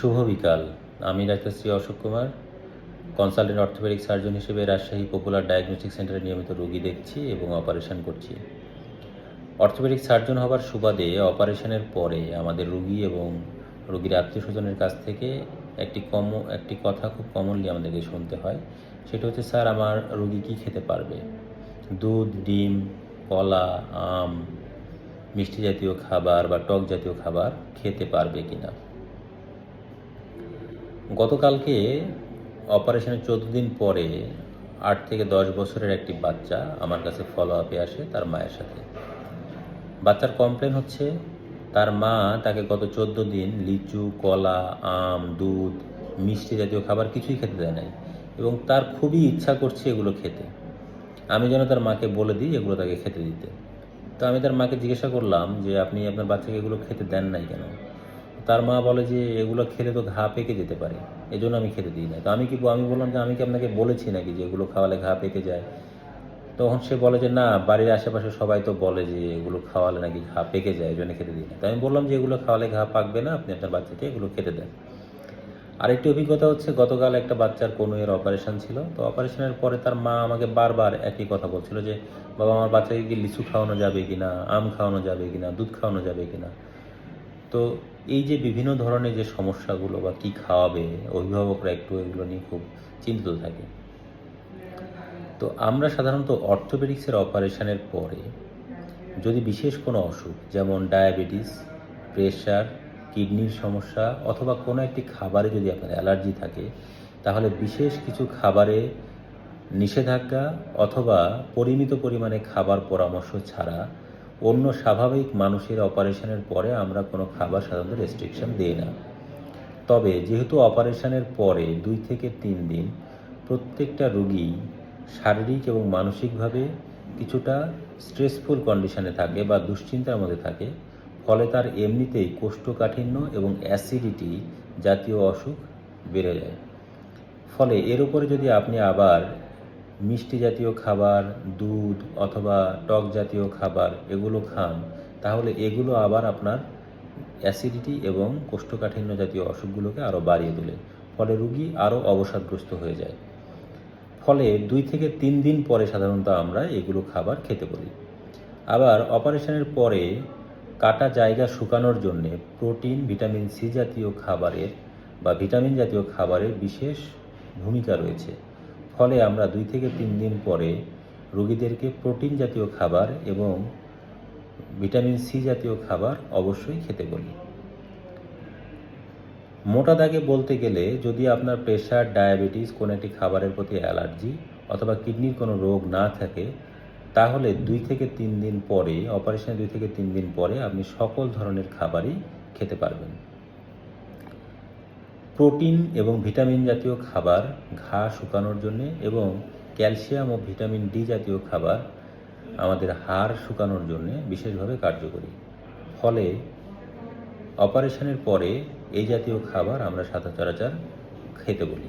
শুভ বিকাল। আমি doctor Shri Ashok Kumar, consultant orthopaedic surgeon হিসেবে রাজশাহী পপুলার ডায়াগনস্টিক সেন্টারে নিয়মিত রোগী দেখছি এবং অপারেশন করছি। অর্থোপেডিক সার্জন হবার সুবাদে অপারেশনের পরে আমাদের রোগী এবং রোগীর আত্মীয় স্বজনের কাছ থেকে একটি কম, একটি কথা খুব কমনলি আমাদেরকে শুনতে হয়। সেটা হচ্ছে, স্যার, আমার রোগী কী খেতে পারবে? দুধ, ডিম, কলা, আম, মিষ্টি জাতীয় খাবার বা টক জাতীয় খাবার খেতে পারবে কিনা? গতকালকে অপারেশনের চোদ্দ দিন পরে আট থেকে দশ বছরের একটি বাচ্চা আমার কাছে ফলো আপে আসে তার মায়ের সাথে। বাচ্চার কমপ্লেন হচ্ছে তার মা তাকে গত চোদ্দ দিন লিচু, কলা, আম, দুধ, মিষ্টি জাতীয় খাবার কিছুই খেতে দেয় নাই এবং তার খুবই ইচ্ছা করছে এগুলো খেতে। আমি যেন তার মাকে বলে দিই এগুলো তাকে খেতে দিতে। তো আমি তার মাকে জিজ্ঞাসা করলাম যে, আপনি আপনার বাচ্চাকে এগুলো খেতে দেন নাই কেন? তার মা বলে যে, এগুলো খেলে তো ঘা পেকে যেতে পারে। এই আমি খেতে দিই না। তো আমি কি, আমি বললাম যে, আমি কি আপনাকে বলেছি নাকি যে, এগুলো খাওয়ালে ঘা পেকে যায়? তখন সে বলে যে, না, বাড়ির আশেপাশে সবাই তো বলে যে, এগুলো খাওয়ালে নাকি ঘা পেকে যায় এই জন্য খেতে দিই না। তো আমি বললাম যে, এগুলো খাওয়ালে ঘা পাকবে না, আপনি আপনার বাচ্চাকে এগুলো খেতে দেন। আরেকটি অভিজ্ঞতা হচ্ছে, গতকাল একটা বাচ্চার কনুইয়ের অপারেশন ছিল। তো অপারেশনের পরে তার মা আমাকে বারবার একই কথা বলছিল যে, বাবা, আমার বাচ্চাকে কি লিচু খাওয়ানো যাবে কি না আম খাওয়ানো যাবে কি না দুধ খাওয়ানো যাবে কিনা? তো এই যে বিভিন্ন ধরনের যে সমস্যাগুলো বা কি খাওয়াবে, অভিভাবকরা একটু এগুলো নিয়ে খুব চিন্তিত থাকে। তো আমরা সাধারণত অর্থোপেডিক্সের অপারেশনের পরে যদি বিশেষ কোনো অসুখ, যেমন ডায়াবেটিস, প্রেশার, কিডনির সমস্যা অথবা কোনো একটি খাবারে যদি আপনার অ্যালার্জি থাকে, তাহলে বিশেষ কিছু খাবারে নিষেধাজ্ঞা অথবা পরিমিত পরিমাণে খাবার পরামর্শ ছাড়া অন্য স্বাভাবিক মানুষের অপারেশনের পরে আমরা কোনো খাবার সাধারণত রেস্ট্রিকশন দিই না। তবে যেহেতু অপারেশনের পরে দুই থেকে তিন দিন প্রত্যেকটা রুগী শারীরিক এবং মানসিকভাবে কিছুটা স্ট্রেসফুল কন্ডিশনে থাকে বা দুশ্চিন্তার মধ্যে থাকে, ফলে তার এমনিতেই কোষ্ঠকাঠিন্য এবং অ্যাসিডিটি জাতীয় অসুখ বেড়ে যায়। ফলে এর উপরে যদি আপনি আবার মিষ্টি জাতীয় খাবার, দুধ অথবা টক জাতীয় খাবার এগুলো খান, তাহলে এগুলো আবার আপনার অ্যাসিডিটি এবং কোষ্ঠকাঠিন্য জাতীয় অসুখগুলোকে আরও বাড়িয়ে তোলে। ফলে রুগী আরও অবসাদগ্রস্ত হয়ে যায়। ফলে দুই থেকে তিন দিন পরে সাধারণত আমরা এগুলো খাবার খেতে বলি। আবার অপারেশনের পরে কাটা জায়গা শুকানোর জন্যে প্রোটিন, ভিটামিন সি জাতীয় খাবারের বা ভিটামিন জাতীয় খাবারের বিশেষ ভূমিকা রয়েছে। ফলে আমরা দুই থেকে তিন দিন পরে রোগীদেরকে প্রোটিন জাতীয় খাবার এবং ভিটামিন সি জাতীয় খাবার অবশ্যই খেতে বলি। মোটা দাগে বলতে গেলে যদি আপনার প্রেশার, ডায়াবেটিস, কোনো একটি খাবারের প্রতি অ্যালার্জি অথবা কিডনির কোনো রোগ না থাকে, তাহলে দুই থেকে তিন দিন পরে অপারেশনের দুই থেকে তিন দিন পরে আপনি সকল ধরনের খাবারই খেতে পারবেন। প্রোটিন এবং ভিটামিন জাতীয় খাবার, ঘা শুকানোর জন্য এবং ক্যালসিয়াম ও ভিটামিন ডি জাতীয় খাবার আমাদের হাড় শুকানোর জন্য বিশেষভাবে কার্যকরী। ফলে অপারেশনের পরে এই জাতীয় খাবার আমরা সচরাচর খেতে বলি।